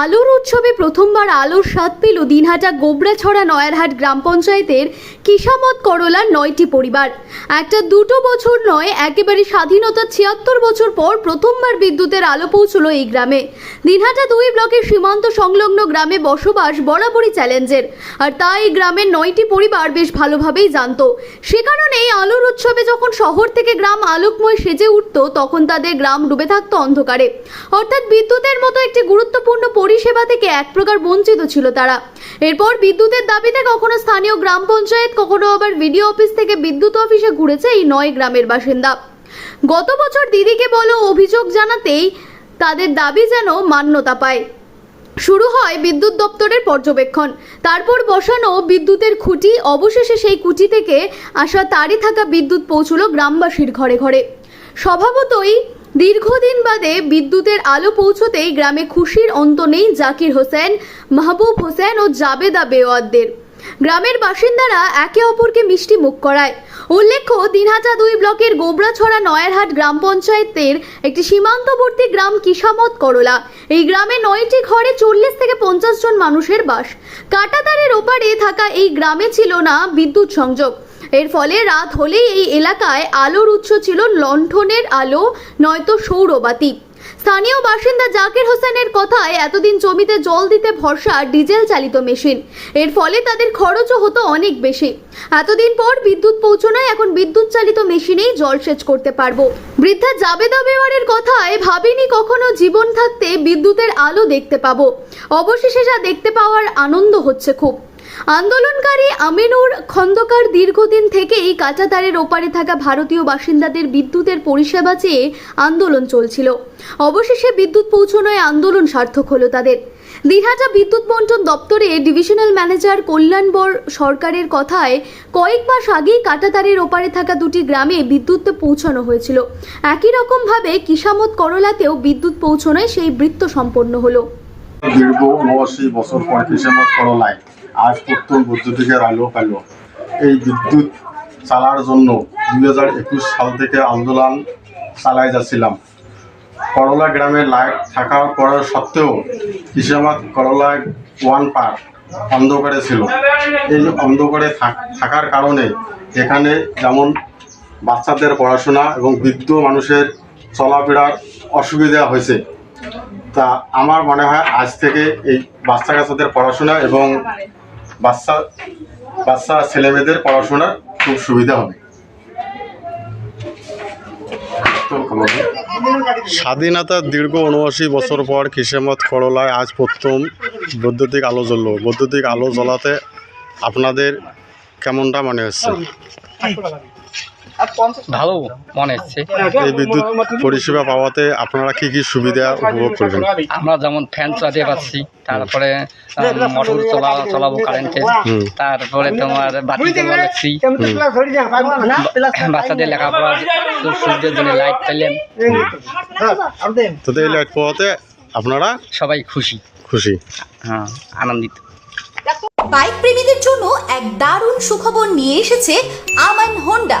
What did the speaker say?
আলোর উৎসবে প্রথমবার আলোর স্বাদ পেল দিনহাটা গোবরাছড়া নয়ারহাট গ্রাম পঞ্চায়েতের কিসামত করলার নয়টি পরিবার। একটা দুটো বছর নয়, একেবারে স্বাধীনতার ছিয়াত্তর বছর পর প্রথমবার বিদ্যুতের আলো পৌঁছলো এই গ্রামে। দিনহাটা দুই ব্লকের সীমান্ত সংলগ্ন গ্রামে বসবাস বরাবরই চ্যালেঞ্জের। আর তাই গ্রামের নয়টি পরিবার বেশ ভালোভাবেই জানতো। সে কারণেই আলোর উৎসবে যখন শহর থেকে গ্রাম আলোকময় সেজে উঠত, তখন তাদের গ্রাম ডুবে থাকতো অন্ধকারে। অর্থাৎ বিদ্যুতের মতো একটি গুরুত্বপূর্ণ পরিষেবা থেকে এক প্রকার বঞ্চিত ছিল তারা। এরপর বিদ্যুতের দাবিতে কখনো স্থানীয় গ্রাম পঞ্চায়েত, কখনো আবার ভিডিও অফিস থেকে বিদ্যুৎ অফিসে ঘুরেছে এই নয় গ্রামের বাসিন্দা। গত বছর দিদিকে বলো অভিযোগ জানাতেই তাদের দাবি যেন মান্যতা পায়। শুরু হয় বিদ্যুৎ দপ্তরের পর্যবেক্ষণ। তারপর বসানো বিদ্যুতের খুঁটি, অবশেষে সেই খুঁটি থেকে আসা তারই থাকা বিদ্যুৎ পৌঁছলো গ্রামবাসীর ঘরে ঘরে। স্বভাবতই দীর্ঘদিন বাদে বিদ্যুতের আলো পৌঁছতেই গ্রামে খুশির অন্ত নেই জাকির হোসেন, মাহবুব হোসেন ও জাবেদা বেওয়াদ্দের। গ্রামের বাসিন্দারা একে অপরকে মিষ্টি মুখ করায়। উল্লেখ্য, দিনহাটা দুই ব্লকের গোবরাছড়া নয়ারহাট গ্রাম পঞ্চায়েতের একটি সীমান্তবর্তী গ্রাম কিসামত করলা। এই গ্রামে নয়টি ঘরে চল্লিশ থেকে পঞ্চাশ জন মানুষের বাস। কাটাতারের ওপারে থাকা এই গ্রামে ছিল না বিদ্যুৎ সংযোগ। এর ফলে রাত হলেই এই এলাকায় আলোর উৎস ছিল লণ্ঠনের আলো, নয়তো সৌরবাতি। স্থানীয় বাসিন্দা জাকির হোসেনের কথায় এতদিন জমিতে জল দিতে ভরসা ডিজেল চালিত মেশিন। এর ফলে তাদের খরচও হতো অনেক বেশি। এতদিন পর বিদ্যুৎ পৌঁছানোয় এখন বিদ্যুৎ চালিত মেশিনেই জলসেচ করতে পারব। বৃদ্ধা জাবেদা বেওয়ারের কথায় ভাবিনি কখনো জীবন থাকতে বিদ্যুতের আলো দেখতে পাবো। অবশেষে যা দেখতে পাওয়ার আনন্দ হচ্ছে খুব। আন্দোলনকারী আমিনুর খন্দকার দীর্ঘদিন থেকেই কাঁটাতারের ওপারে থাকা ভারতীয় বাসিন্দাদের বিদ্যুতের পরিষেবা চেয়ে আন্দোলন চলছিল। অবশেষে বিদ্যুৎ পৌঁছানোয় আন্দোলন সার্থক হলো তাদের। দিনহাটা বিদ্যুৎ বন্টন দপ্তরে ডিভিশনাল ম্যানেজার কল্যাণবর সরকারের কথায় কয়েক মাস আগেই কাঁটাতারের ওপারে থাকা দুটি গ্রামে বিদ্যুৎ পৌঁছানো হয়েছিল। একই রকমভাবে কিসামত করলাতেও বিদ্যুৎ পৌঁছানোয় সেই বৃত্ত সম্পন্ন হলো। দীর্ঘ বছর পর কিসেমত করলায়। আজ প্রথম বৈদ্যুতিকের আলো পেল। এই বিদ্যুৎ চালার জন্য দুই হাজার একুশ সাল থেকে আন্দোলন চালাই যাচ্ছিলাম। করলা গ্রামে লাইট থাকার পর সত্ত্বেও কিসেমাত করলা ওয়ান পার্ক অন্ধকারে ছিল। এই অন্ধকারে থাক- থাকার কারণে এখানে যেমন বাচ্চাদের পড়াশোনা এবং বৃদ্ধ মানুষের চলাফেরার অসুবিধা হয়েছে তা আমার মনে হয় আজ থেকে এই বাচ্চা কাচ্চাদের পড়াশোনা এবং বাচ্চা বাচ্চা ছেলেমেয়েদের পড়াশোনার খুব সুবিধা হবে। স্বাধীনতার দীর্ঘ উনআশি বছর পর কিসেমত করলায় আজ প্রথম বৈদ্যুতিক আলো জ্বলল। বৈদ্যুতিক আলো জ্বলাতে আপনাদের কেমনটা মনে হচ্ছে? ভালো মনে হচ্ছে। এই বিদ্যুৎ পরিষেবা পাওয়াতে আপনারা কি কি সুবিধা উপভোগ করবেন? আমরা যেমন ফ্যান চালাতে পারছি তারপরে মোটর চলা চলাবো কারেন্টে তারপরে তোমার বাতি জ্বালা বাচ্চাদের লেখাপড়া সূর্যের জন্য লাইট পেলেন। তো এই লাইট পাওয়াতে আপনারা সবাই খুশি। খুশি। হ্যাঁ আনন্দিত। বাইক প্রেমীদের জন্য এক দারুণ সুখবর নিয়ে এসেছে আমান হোন্ডা।